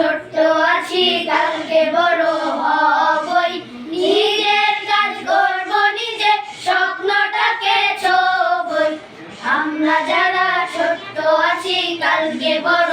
ছোট্ট আছি, কালকে বড় হবই। নিজের কাজ করব নিজে স্বপ্নটাকে ছোবই। আমরা যারা ছোট্ট আছি, কালকে বড়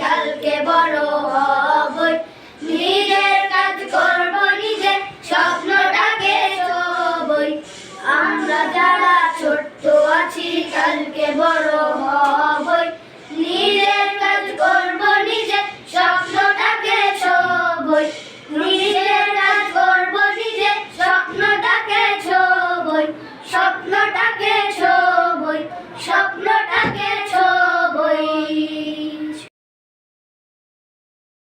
কালকে বড় হব নিজের কাজ করব নিজে স্বপ্ন